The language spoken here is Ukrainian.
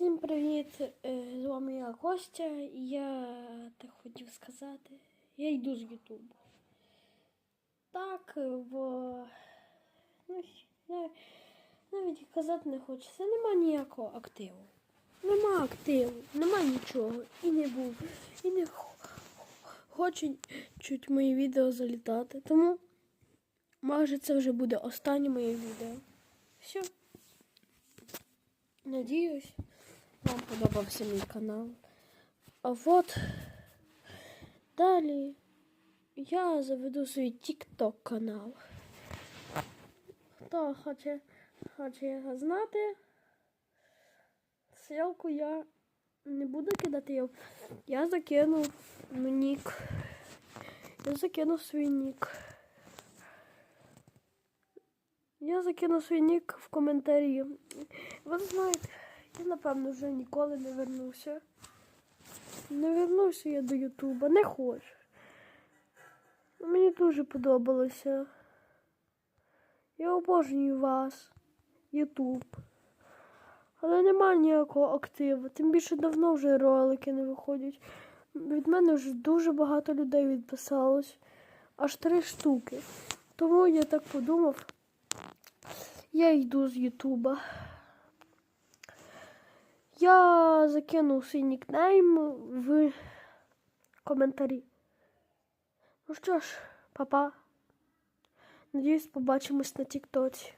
Всім привіт! Е, З вами я Костя. І Я так хотів сказати. Я йду з Ютубу. Так, е, бо ну, навіть казати не хочеться. Нема ніякого активу. Нема активу, нема нічого. І не був. І не хо- хочуть чуть мої відео залітати. Тому може це вже буде останнє моє відео. Все. Надіюсь, вам подобався мій канал. А от далі я заведу свій TikTok канал. Хто хоче, хоче його знати, ссылку я не буду кидати. Я, закину нік. Я закину свій нік. Я закину свій нік в коментарі. Ви знаєте, напевно вже ніколи не вернуся. Не вернуся я до Ютуба, не хочу. Мені дуже подобалося. Я обожнюю вас, Ютуб. Але немає ніякого активу. Тим більше давно вже ролики не виходять. Від мене вже дуже багато людей відписалось. Аж три штуки. Тому я так подумав. Я йду з Ютуба. Я закину свій нікнейм в коментарі. Ну що ж, папа. Надіюсь, побачимось на Тіктоці.